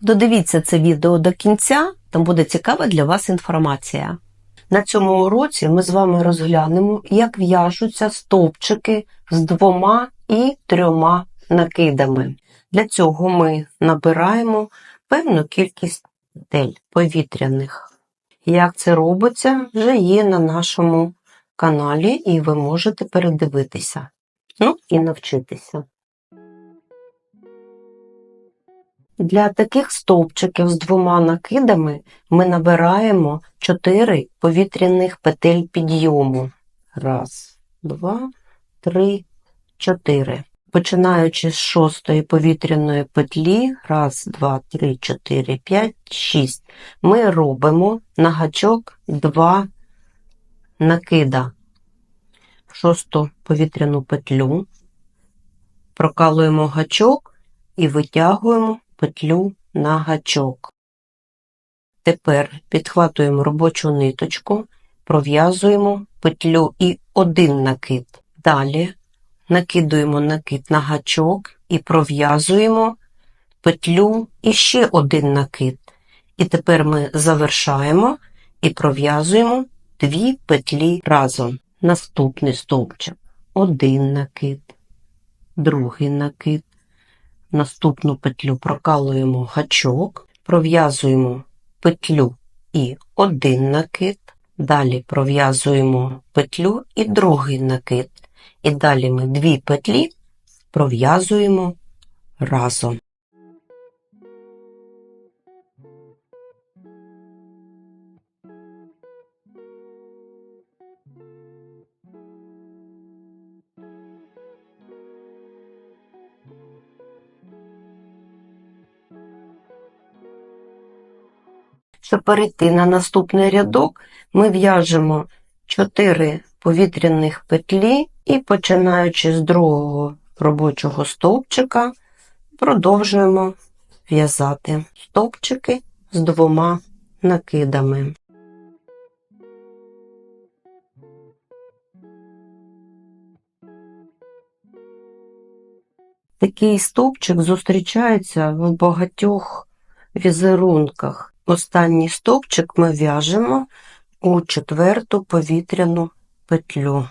Додивіться це відео до кінця, там буде цікава для вас інформація. На цьому уроці ми з вами розглянемо, як в'яжуться стовпчики з двома і трьома накидами. Для цього ми набираємо певну кількість петель повітряних. Як це робиться, вже є на нашому каналі, і ви можете передивитися. Ну і навчитися. Для таких стовпчиків з двома накидами ми набираємо 4 повітряних петель підйому. Раз, два, три, чотири. Починаючи з шостої повітряної петлі, раз, два, три, чотири, п'ять, шість, ми робимо на гачок 2 накида. В шосту повітряну петлю прокалуємо гачок і витягуємо петлю на гачок. Тепер підхватуємо робочу ниточку, пров'язуємо петлю і один накид. Далі накидуємо накид на гачок і пров'язуємо петлю і ще один накид. І тепер ми завершаємо і пров'язуємо дві петлі разом. Наступний стовпчик. Один накид, другий накид. Наступну петлю прокалуємо гачок, пров'язуємо петлю і один накид, далі пров'язуємо петлю і другий накид. І далі ми дві петлі пров'язуємо разом. Щоб перейти на наступний рядок, ми в'яжемо 4 повітряних петлі і, починаючи з другого робочого стовпчика, продовжуємо в'язати стовпчики з двома накидами. Такий стовпчик зустрічається в багатьох візерунках. Останній стовпчик ми в'яжемо у четверту повітряну петлю.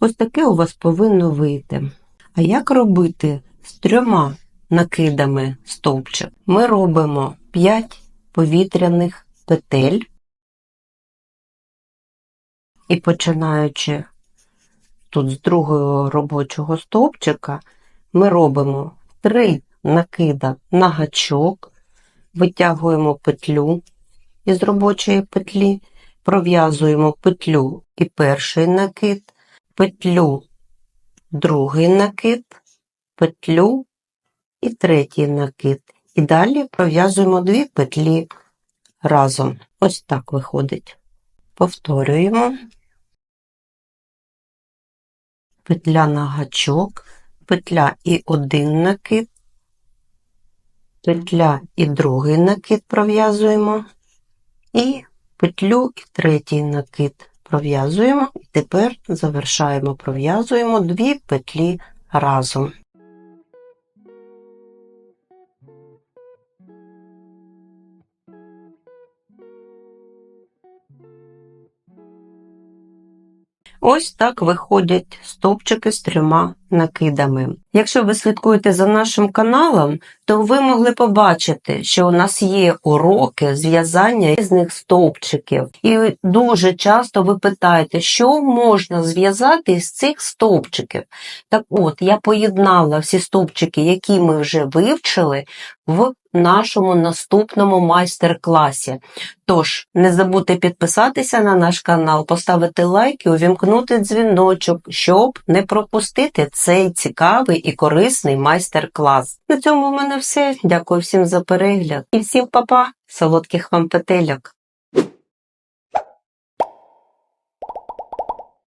Ось таке у вас повинно вийти. А як робити з трьома накидами стовпчик? Ми робимо 5 повітряних петель і починаючи тут з другого робочого стовпчика, ми робимо 3 накида на гачок, витягуємо петлю із робочої петлі, пров'язуємо петлю і перший накид, петлю, другий накид, петлю і третій накид. І далі пров'язуємо дві петлі разом. Ось так виходить. Повторюємо. Петля на гачок, петля і один накид, петля і другий накид пров'язуємо, і петлю і третій накид пров'язуємо, і тепер завершаємо, пров'язуємо дві петлі разом. Ось так виходять стовпчики з трьома накидами. Якщо ви слідкуєте за нашим каналом, то ви могли побачити, що у нас є уроки зв'язання різних стовпчиків. І дуже часто ви питаєте, що можна зв'язати з цих стовпчиків. Так от, я поєднала всі стовпчики, які ми вже вивчили, в нашому наступному майстер-класі. Тож, не забудьте підписатися на наш канал, поставити лайк і увімкнути дзвіночок, щоб не пропустити цей цікавий і корисний майстер-клас. На цьому в мене все. Дякую всім за перегляд і всім па-па! солодких вам петельок!